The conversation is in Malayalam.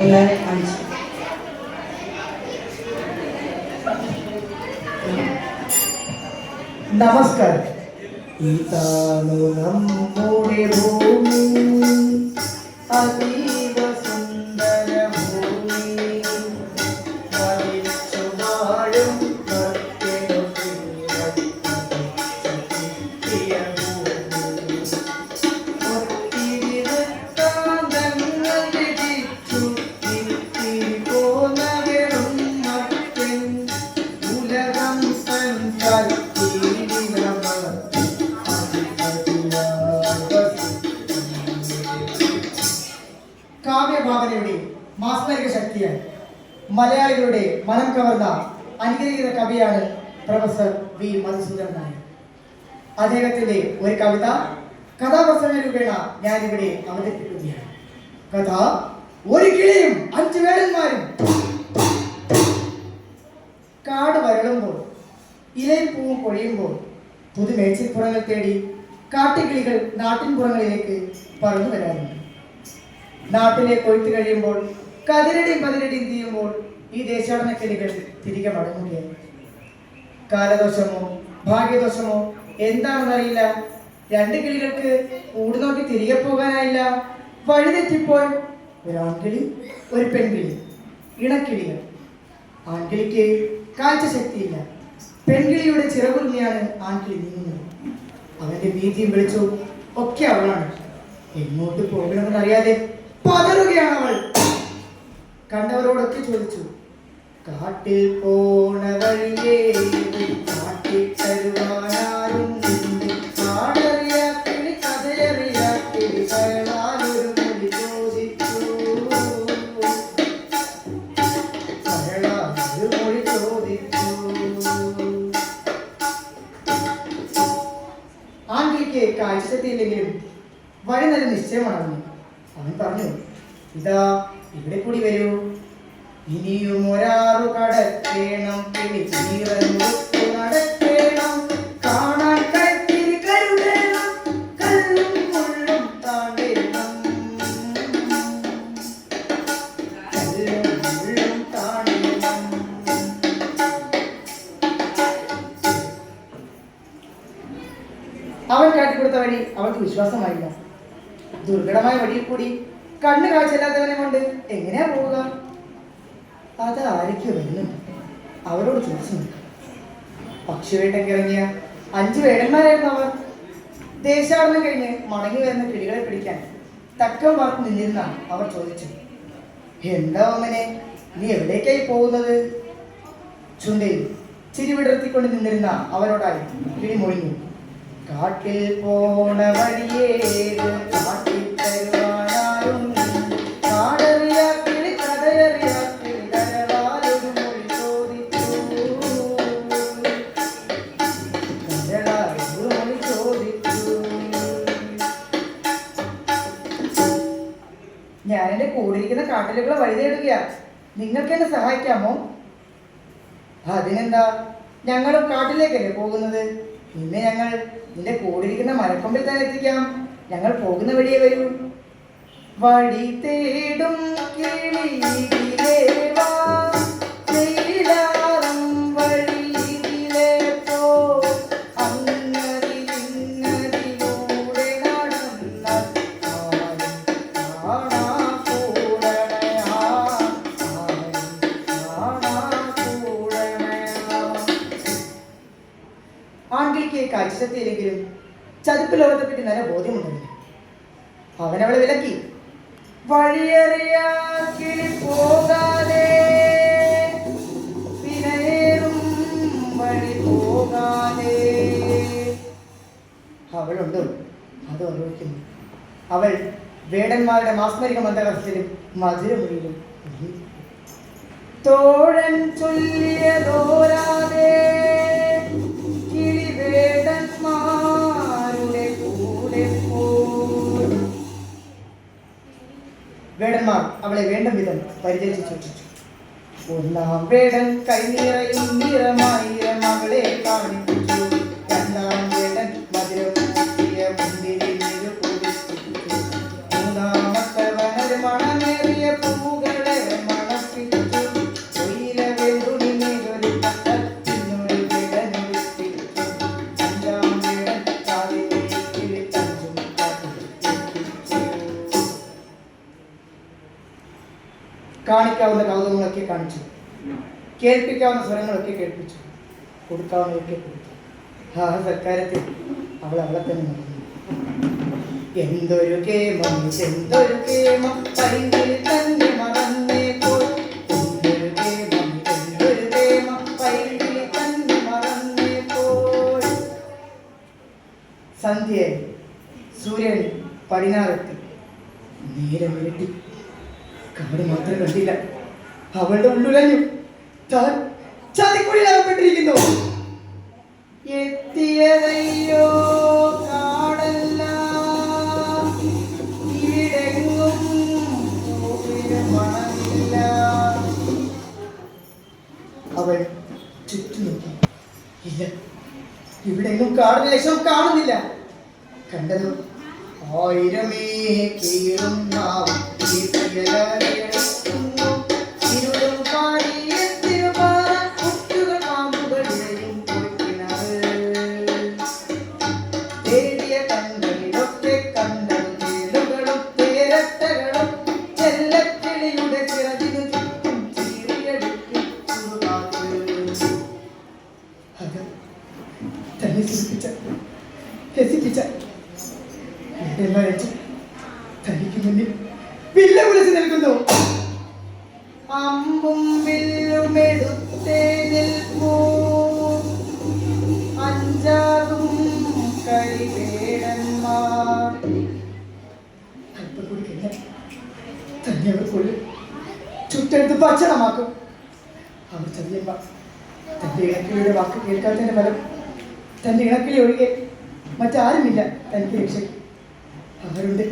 మంచి నమస్కారం. ఈతాను నమ్ముడే భూమి. అది കാവ്യഭാവനയുടെ മാസ്മരിക ശക്തിയാണ് മലയാളികളുടെ മനം കവർന്ന അനുഗ്രഹീത കവിയാണ് പ്രൊഫസർ വി മധുസൂദൻ നായർ. അദ്ദേഹത്തിന്റെ ഒരു കവിത കഥാപ്രസംഗ രൂപേണ ഞാനിവിടെ അവതരിപ്പിക്കുകയാണ്. കഥ ഒരു കിളിയും അഞ്ചു വേടന്മാരും. കാട് വരളുമ്പോൾ ഇലയും പൂവും പൊഴിയുമ്പോൾ പുതുമേച്ചിൽപ്പുറങ്ങൾ തേടി കാട്ടുകിളികൾ നാട്ടിൻപുറങ്ങളിലേക്ക് പറന്നു വരാറുണ്ട്. നാട്ടിലെ കൊയ്ത്ത് കഴിയുമ്പോൾ കതിരടിയും പതിരടിയും തീയുമ്പോൾ ഈ ദേശാടന കിളികൾ തിരികെ മടങ്ങുകയായി കാലദോഷമോ ഭാഗ്യദോഷമോ എന്താണെന്നറിയില്ല. രണ്ട് കിളികൾക്ക് കൂട് നോക്കി തിരികെ പോകാനായില്ല. വഴിതെറ്റിപ്പോൾ ഒരു ആൺകിളി ഒരു പെൺകിളി ഇണക്കിളികൾ. ആൺകിളിക്ക് കാഴ്ച ശക്തിയില്ല. പെൺകിളിയുടെ ചിറകുറിഞ്ഞാണ് ആൺകിളി നീങ്ങുന്നത്. അവന്റെ ഭീതിയും വിളിച്ചു ഒക്കെ അവളാണ്. എങ്ങോട്ട് പോകണമെന്ന് അറിയാതെ പതറുകയാണ് അവൾ. കണ്ടവരോടൊക്കെ ചോദിച്ചു കാട്ടിൽ പോണ വഴിയേ കാട്ടിൽ തരുവാനാരും ചോദിച്ചു. ആൺകിളിക്ക് കാഴ്ചത്തെയില്ലെങ്കിലും വഴി നല്ല നിശ്ചയമാണ് അവന് അവൻ പറഞ്ഞു ഇതാ ഇവിടെ കൂടി വരൂ. ഇനിയും ഒരാറു മുള്ളും താണ്ടേണം. അവൻ കാട്ടിക്കൊടുത്ത വഴി അവൾക്ക് വിശ്വാസമായില്ല. ദുർഘടമായ വഴിയിൽ കൂടി കണ്ണ് കാഴ്ചയില്ലാത്തവനെ കൊണ്ട് എങ്ങനെയാ പോവുക? അത് ആരൊക്കെ വരുന്നു അവരോട് ചോദിച്ചു നോക്കാം. പക്ഷിവേട്ടയ്ക്ക് ഇറങ്ങിയ അഞ്ച് വേടന്മാരായിരുന്നു അവർ. ദേശാടനം കഴിഞ്ഞ് മടങ്ങി വരുന്ന കിളികളെ പിടിക്കാൻ തക്കം വാർത്ത് നിന്നിരുന്ന അവർ ചോദിച്ചു എന്താ അങ്ങനെ? നീ എവിടേക്കായി പോകുന്നത്? ചുണ്ടയിൽ ചിരി വിടർത്തിക്കൊണ്ട് നിന്നിരുന്ന അവരോടായി കിളി മൊഴിഞ്ഞു കാട്ടിൽ പോണ വഴിയേത് കാട്ടിൽ കൂടിയിരിക്കുന്ന കാട്ടിലുകളെ വഴി തേടുകയാ നിങ്ങൾക്ക് എന്നെ സഹായിക്കാമോ? അതിനെന്താ? ഞങ്ങളും കാട്ടിലേക്കല്ലേ പോകുന്നത്? പിന്നെ ഞങ്ങൾ നിന്റെ കൂടിയിരിക്കുന്ന മരക്കൊമ്പിൽ തന്നെ എത്തിക്കാം. ഞങ്ങൾ പോകുന്ന വഴിയേ വരൂ. വഴി തേടും കിളിയിലേ ആൺകിളിക്ക് കാഴ്ചത്തെയില്ലെങ്കിലും ചതുപ്പ് ലോകത്തെ പറ്റി നല്ല ബോധ്യമുണ്ടെങ്കിൽ അവനവളെ വിലക്കി. പോകാതെ അവളുണ്ട്? അത് ഓർമ്മിക്കുന്നു അവൾ വേടന്മാരുടെ മാസ്മരിക മന്ദകത്തിലും മധുരമൊഴിയിലും തോഴൻ ചൊല്ലിയതോരാതെ വേടന്മാർ അവളെ വേണ്ട വിധം പരിചരിച്ചു ചോദിച്ചു ഒന്നാം വേടൻ കൈ നിറയും മകളെ അവളെ രണ്ടാം കാണിക്കാവുന്ന കൗതുകങ്ങളൊക്കെ കാണിച്ചു. കേൾപ്പിക്കാവുന്ന സ്വരങ്ങളൊക്കെ കേൾപ്പിച്ചു. കൊടുക്കാവുന്നതൊക്കെ കൊടുത്തു. ആ സൽക്കാരത്തിൽ അവൾ അവളെ തന്നെ നടന്നു എന്തൊരു പൈങ്കിളി തന്നെ തന്നെ സൂര്യൻ പടിഞ്ഞാറെത്തി. നേരം ഇരട്ടി കാട് മാത്രം കണ്ടില്ല. അവളുടെ ഉള്ളുലഞ്ഞു താൻ ചതിക്കുള്ളിൽ അകപ്പെട്ടിരിക്കുന്നു എത്തിയതയ്യോ കാടല്ല. ഇടങ്ങും മണമില്ല അവൾ ചുറ്റും നോക്കി ഇല്ല ഇവിടെങ്ങും കാടിന് ലക്ഷം കാണുന്നില്ല. കണ്ടതും? ആയിരമേ കീറും നാവും എല്ലാം വെച്ച് തനിക്ക് മുന്നിൽ വില്ല വിളിച്ചു നിൽക്കുന്നു. അമ്പും വില്ലും എടുത്തേ നിൽപ്പൂ അഞ്ചാറും കരിവേടന്മാർ അല്പം കൂടി കഴിഞ്ഞാൽ തന്നെ അവർ കൊല്ലും ചുറ്റെടുത്ത് ഭക്ഷണമാക്കും. അവർ ചതിയമ്മ തന്റെ ഇണക്കിളിയുടെ വാക്ക് കേൾക്കാത്തതിന്റെ ഫലം തന്റെ ഇണക്കിളി ഒഴികെ മറ്റാരുമില്ല തനിക്ക് രക്ഷയ്ക്ക്. അവരുണ്ട്.